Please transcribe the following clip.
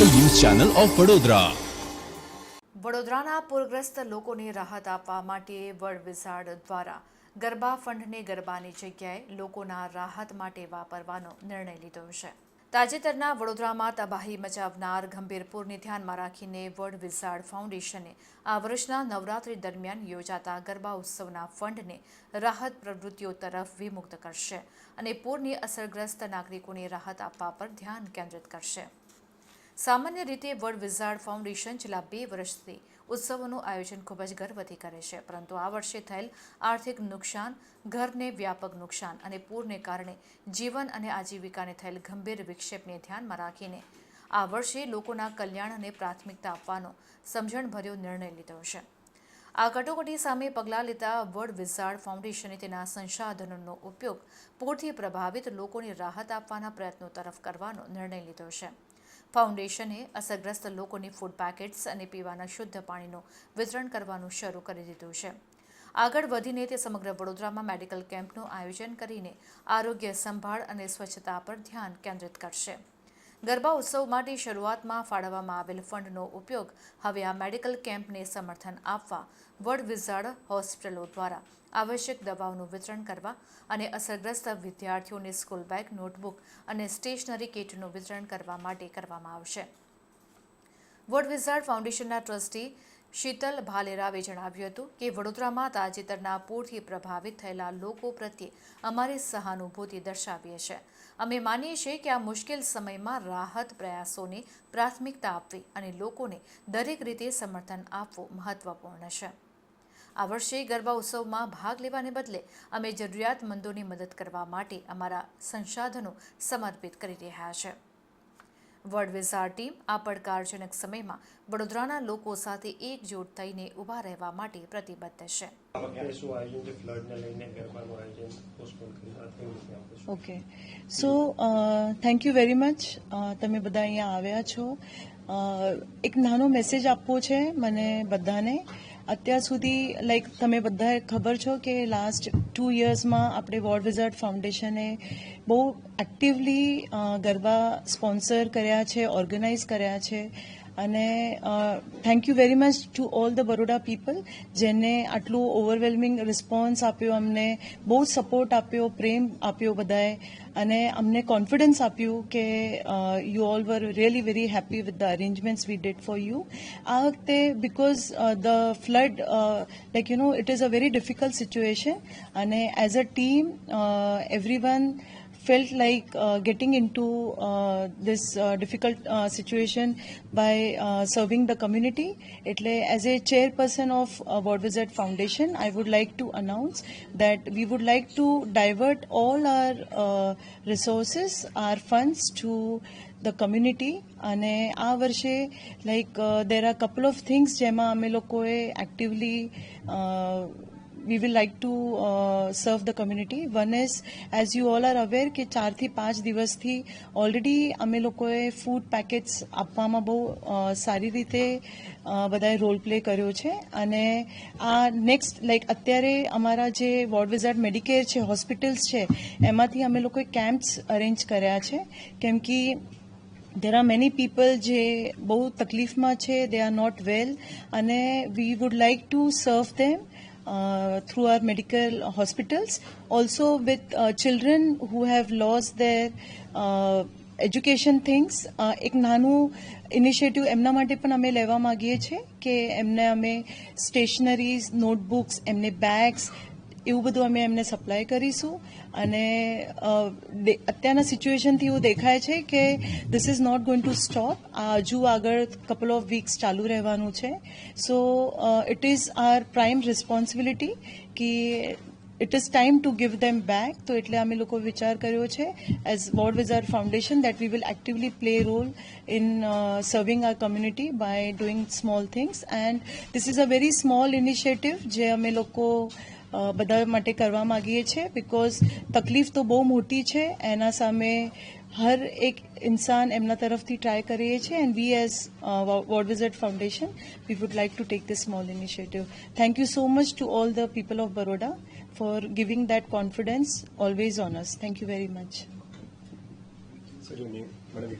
Channel of Vadodara. વડોદરાના પૂરગ્રસ્ત લોકોને રાહત આપવા માટે વર્લ્ડ વિઝાર્ડ દ્વારા ગરબા ફંડને ગરબાની જગ્યાએ લોકોના રાહત માટે વાપરવાનો નિર્ણય લીધો છે. તાજેતરના વડોદરામાં તબાહી મચાવનાર ગંભીર પૂરને ધ્યાનમાં રાખીને વર્લ્ડ વિઝાર્ડ ફાઉન્ડેશને આ વર્ષના નવરાત્રી દરમિયાન યોજાતા ગરબા ઉત્સવના ફંડને રાહત પ્રવૃત્તિઓ તરફ વિમુક્ત કરશે અને પૂરની અસરગ્રસ્ત નાગરિકોને રાહત આપવા પર ધ્યાન કેન્દ્રિત કરશે. સામાન્ય રીતે વર્લ્ડ વિઝાર્ડ ફાઉન્ડેશન છેલ્લા બે વર્ષથી ઉત્સવોનું આયોજન ખૂબ જ ગર્વથી કરે છે. પરંતુ આ વર્ષે થયેલ આર્થિક નુકસાન, ઘરને વ્યાપક નુકસાન અને પૂરને કારણે જીવન અને આજીવિકાને થયેલ ગંભીર વિક્ષેપને ધ્યાનમાં રાખીને આ વર્ષે લોકોના કલ્યાણને પ્રાથમિકતા આપવાનો સમજણભર્યો નિર્ણય લીધો છે. આ કટોકટી સામે પગલાં લેતા વર્લ્ડ વિઝાર્ડ ફાઉન્ડેશને તેના સંસાધનોનો ઉપયોગ પૂરથી પ્રભાવિત લોકોને રાહત આપવાના પ્રયત્નો તરફ કરવાનો નિર્ણય લીધો છે. ફાઉન્ડેશને અસરગ્રસ્ત લોકોને ફૂડ પેકેટ્સ અને પીવાના શુદ્ધ પાણીનું વિતરણ કરવાનું શરૂ કરી દીધું છે. આગળ વધીને તે સમગ્ર વડોદરામાં મેડિકલ કેમ્પનું આયોજન કરીને આરોગ્ય સંભાળ અને સ્વચ્છતા પર ધ્યાન કેન્દ્રિત કરશે. ગરબા ઉત્સવ માટે શરૂઆતમાં ફાળવવામાં આવેલ ફંડનો ઉપયોગ હવે આ મેડિકલ કેમ્પને સમર્થન આપવા વર્ડ વિઝાર્ડ હોસ્પિટલો દ્વારા આવશ્યક દવાઓનું વિતરણ કરવા અને અસરગ્રસ્ત વિદ્યાર્થીઓને સ્કૂલ બેગ, નોટબુક અને સ્ટેશનરી કીટનું વિતરણ કરવા માટે કરવામાં આવશે. વર્ડ વિઝાર્ડ ફાઉન્ડેશનના ટ્રસ્ટી શીતલ ભાલેરાવે જણાવ્યું હતું કે વડોદરામાં તાજેતરના પૂરથી પ્રભાવિત થયેલા લોકો પ્રત્યે અમારી સહાનુભૂતિ દર્શાવીએ છીએ અમે માનીએ છીએ કે આ મુશ્કેલ સમયમાં રાહત પ્રયાસોને પ્રાથમિકતા આપવી અને લોકોને દરેક રીતે સમર્થન આપવું મહત્વપૂર્ણ છે. આ વર્ષે ગરબા ઉત્સવમાં ભાગ લેવાને બદલે અમે જરૂરિયાતમંદોની મદદ કરવા માટે અમારા સંસાધનો સમર્પિત કરી રહ્યા છે. વર્લ્ડ વિઝાર ટીમ આ પડકારજનક સમયમાં વડોદરાના લોકો સાથે એકજૂટ થઈને ઊભા રહેવા માટે પ્રતિબદ્ધ છે. Okay so thank you very much તમે બધા અહીંયા આવ્યા છો. એક નાનો મેસેજ આપવો છે મને બધાને. અત્યાર સુધી લાઈક તમે બધાએ ખબર છો કે લાસ્ટ ટુ યર્સમાં આપણે વોર્ડ વિઝાર્ડ ફાઉન્ડેશને બહુ એક્ટિવલી ગરબા સ્પોન્સર કર્યા છે ઓર્ગેનાઇઝ કર્યા છે. અને thank you very much to all the Baroda people જેને આટલું ઓવરવેલ્મિંગ રિસ્પોન્સ આપ્યો, અમને બહુ સપોર્ટ આપ્યો, પ્રેમ આપ્યો બધાએ અને અમને કોન્ફિડન્સ આપ્યું કે you all were really very happy with the arrangements we did for you આ વખતે because the flood like you know it is a very difficult situation અને as a team every one felt like uh, getting into uh, this uh, difficult uh, situation by uh, serving the community. એટલે as a chairperson of uh, World Visit Foundation, I would like to announce that we would like to divert all our uh, resources, our funds to the community અને આ વર્ષે like there are couple of things જેમાં અમે લોકોએ actively we will like to uh, serve the community. One as you all are aware, કે ચારથી પાંચ દિવસથી ઓલરેડી અમે લોકોએ ફૂડ પેકેટ્સ આપવામાં બહુ સારી રીતે બધાએ રોલ પ્લે કર્યો છે અને આ નેક્સ્ટ લાઈક અત્યારે અમારા જે વોર્ડ વિઝાર્ડ મેડિકેર છે હોસ્પિટલ્સ છે એમાંથી અમે લોકોએ કેમ્પ્સ અરેન્જ કર્યા છે કેમ કે દેર આર મેની પીપલ જે બહુ તકલીફમાં છે દે આર નોટ વેલ અને we would like to serve them uh, through our medical hospitals. Also, with uh, children who have lost their uh, education things એક નાનું ઇનિશિયેટિવ એમના માટે પણ અમે લેવા માંગીએ છીએ કે એમને અમે સ્ટેશનરીઝ નોટબુક્સ એમને બેગ્સ એવું બધું અમે એમને સપ્લાય કરીશું. અને અત્યારના સિચ્યુએશનથી એવું દેખાય છે કે this is not going to stop આ હજુ આગળ કપલ ઓફ વીક્સ ચાલુ રહેવાનું છે. So it is our prime responsibility કે it is time to give them back તો એટલે અમે લોકો વિચાર કર્યો છે as ward wizard foundation that we will actively play role in serving our community by doing small things and this is a very small initiative જે અમે લોકો બધા માટે કરવા માંગીએ છીએ બિકોઝ તકલીફ તો બહુ મોટી છે એના સામે હર એક ઇન્સાન એમના તરફથી ટ્રાય કરીએ છીએ and we as ward wizard foundation we would like to take this small initiative. Thank you so much to all the people of Baroda for giving that confidence always on us. Thank you very much. Sir madam